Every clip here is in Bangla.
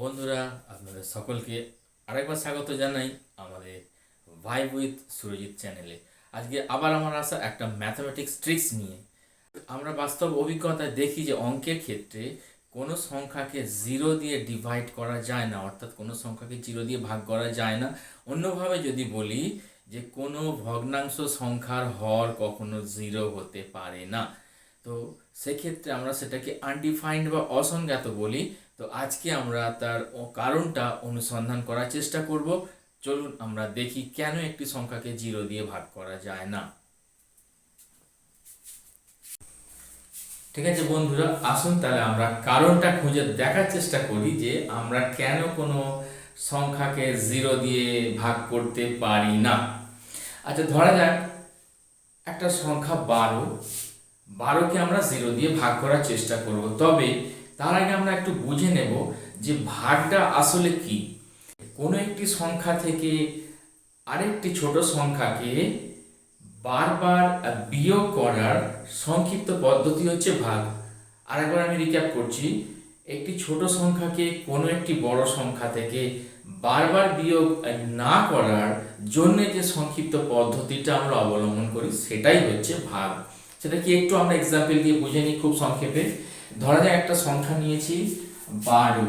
বন্ধুরা, আপনাদের সকলকে আরেকবার স্বাগত জানাই আমাদের ভাইব উইথ সুরজিৎ চ্যানেলে আজকে আবার আমার আসা একটা ম্যাথামেটিক্স ট্রিক্স নিয়ে। আমরা বাস্তব অভিজ্ঞতায় দেখি যে অঙ্কের ক্ষেত্রে কোনো সংখ্যাকে জিরো দিয়ে ডিভাইড করা যায় না, অর্থাৎ কোনো সংখ্যাকে জিরো দিয়ে ভাগ করা যায় না। অন্যভাবে যদি বলি যে কোনো ভগ্নাংশ সংখ্যার হর কখনো জিরো হতে পারে না। তো সেক্ষেত্রে আমরা সেটাকে আনডিফাইন্ড বা অসংজ্ঞাত বলি। তো আজকে আমরা তার কারণটা অনুসন্ধান করার চেষ্টা করব। চলুন আমরা দেখি কেন একটি সংখ্যাকে জিরো দিয়ে ভাগ করা যায় না। ঠিক আছে বন্ধুরা, আসুন তাহলে আমরা কারণটা খুঁজে দেখার চেষ্টা করি যে আমরা কেন কোনো সংখ্যাকে জিরো দিয়ে ভাগ করতে পারি না। আচ্ছা ধরা যাক, একটা সংখ্যা বারো বারোকে আমরা জিরো দিয়ে ভাগ করার চেষ্টা করব। তবে তার আগে আমরা একটু বুঝে নেব যে ভাগটা আসলে কি। কোনো একটি সংখ্যা থেকে আরেকটি ছোট সংখ্যাকে বারবার বিয়োগ করার সংক্ষিপ্ত পদ্ধতি হচ্ছে ভাগ। আরেকবার আমি রিক্যাপ করছি। একটি ছোট সংখ্যাকে কোনো একটি বড় সংখ্যা থেকে বারবার বিয়োগ না করার জন্য যে সংক্ষিপ্ত পদ্ধতিটা আমরা অবলম্বন করি, সেটাই হচ্ছে ভাগ। সেটা কি একটু আমরা এক্সাম্পল দিয়ে বুঝে নিই খুব সংক্ষেপে। ধরা যায় একটা সংখ্যা নিয়েছি, বারো।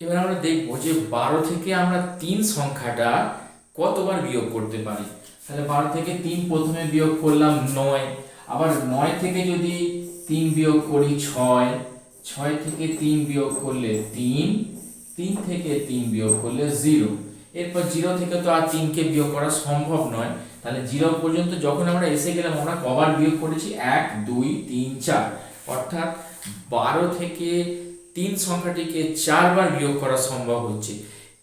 এবার আমরা দেখব যে বারো থেকে আমরা তিন সংখ্যাটা কতবার বিয়োগ করতে পারি? তাহলে বারো থেকে তিন প্রথমে বিয়োগ করলাম নয়। আবার নয় থেকে যদি তিন বিয়োগ করি ছয় ছয় থেকে তিন বিয়োগ করলে তিন তিন থেকে তিন বিয়োগ করলে জিরো। এরপর জিরো থেকে তো আর তিনকে বিয়োগ করা সম্ভব নয়। তাহলে জিরো পর্যন্ত যখন আমরা এসে গেলাম, আমরা কবার বিয়োগ করেছি? এক, দুই, তিন, চার। অর্থাৎ বারো থেকে তিন সংখ্যাটিকে চারবার বিয়োগ করা সম্ভব হচ্ছে।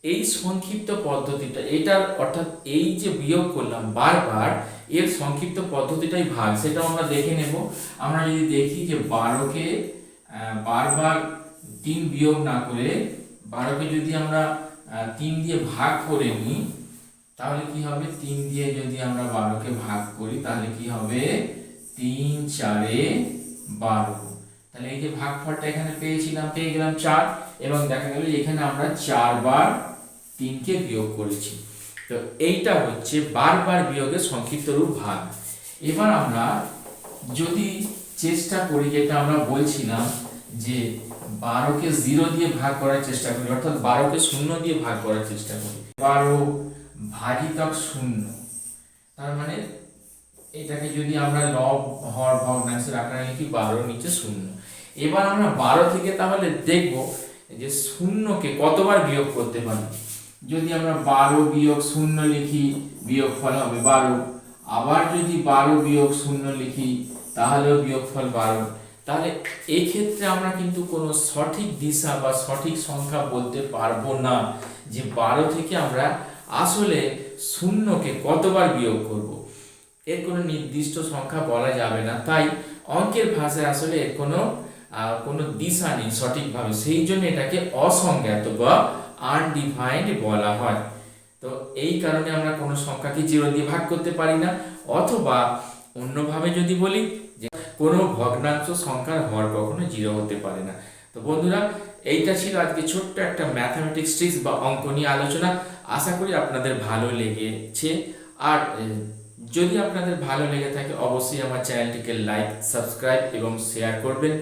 এই সংক্ষিপ্ত পদ্ধতিটা, এটার অর্থাৎ এই যে বিয়োগ করলাম বারবার, এর সংক্ষিপ্ত পদ্ধতিটাই ভাগ। সেটাও আমরা দেখে নেব। আমরা যদি দেখি যে বারোকে বারবার তিন বিয়োগ না করে, বারোকে যদি আমরা তিন দিয়ে ভাগ করে নিই তাহলে কি হবে? তিন দিয়ে যদি আমরা বারোকে ভাগ করি, তাহলে কি হবে? তিন চারে বারো। তাহলে এই যে ভাগফলটা এখানে পেয়েছিলাম, পেয়ে গেলাম চার, এবং দেখা গেল এখানে আমরা চারবার তিনকে বিয়োগ করেছি। তো এইটা হচ্ছে বারবার বিয়োগের সংক্ষিপ্ত রূপ ভাগ। এবার আমরা যদি চেষ্টা করি, যেটা আমরা বলছিলাম যে বারোকে জিরো দিয়ে ভাগ করার চেষ্টা করি, অর্থাৎ বারোকে শূন্য দিয়ে ভাগ করার চেষ্টা করি। বারো ভাজিতক শূন্য। তার মানে এটাকে যদি আমরা লব হর ভগ্নাংশের আকারে লিখি বারো নিচে শূন্য। এবার আমরা বারো থেকে তাহলে দেখব যে শূন্যকে কতবার বিয়োগ করতে পারি। যদি আমরা বারো বিয়োগ শূন্য লিখি বিয়োগ ফল হবে বারো। আবার যদি বারো বিয়োগ শূন্য লিখি, তাহলেও বিয়োগ ফল বারো। তাহলে এই ক্ষেত্রে আমরা কিন্তু কোনো সঠিক দিশা বা সঠিক সংখ্যা বলতে পারব না যে বারো থেকে আমরা আসলে শূন্যকে কতবার বিয়োগ করব। এর কোনো নির্দিষ্ট সংখ্যা বলা যাবে না। তাই অঙ্কের ভাষায় আসলে এর কোনো কোনো দিশা নেই সঠিকভাবে। সেই জন্য এটাকে অসংজ্ঞাত বা আনডিফাইন্ড বলা হয়। তো এই কারণে আমরা কোনো সংখ্যাকে জিরো দিয়ে ভাগ করতে পারি না, অথবা অন্যভাবে যদি বলি যে কোনো ভগ্নাংশ সংখ্যার হর কখনো জিরো হতে পারে না। তো বন্ধুরা, এইটা ছিল আজকে ছোট্ট একটা ম্যাথামেটিক্স ট্রিক্স বা অঙ্ক নিয়ে আলোচনা। আশা করি আপনাদের ভালো লেগেছে। আর যদি আপনাদের ভালো লেগে থাকে, অবশ্যই আমার চ্যানেলটিকে লাইক সাবস্ক্রাইব এবং শেয়ার করবেন।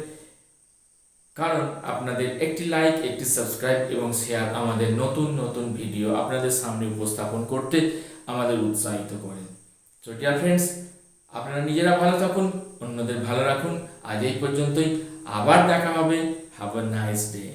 কারণ আপনাদের একটি লাইক একটি সাবস্ক্রাইব এবং শেয়ার আমাদের নতুন নতুন ভিডিও আপনাদের সামনে উপস্থাপন করতে আমাদের উৎসাহিত করে। তো ডিয়ার ফ্রেন্ডস আপনারা নিজেরা ভালো থাকুন, অন্যদের ভালো রাখুন। আজ এই পর্যন্তই। আবার দেখা হবে। Have a nice day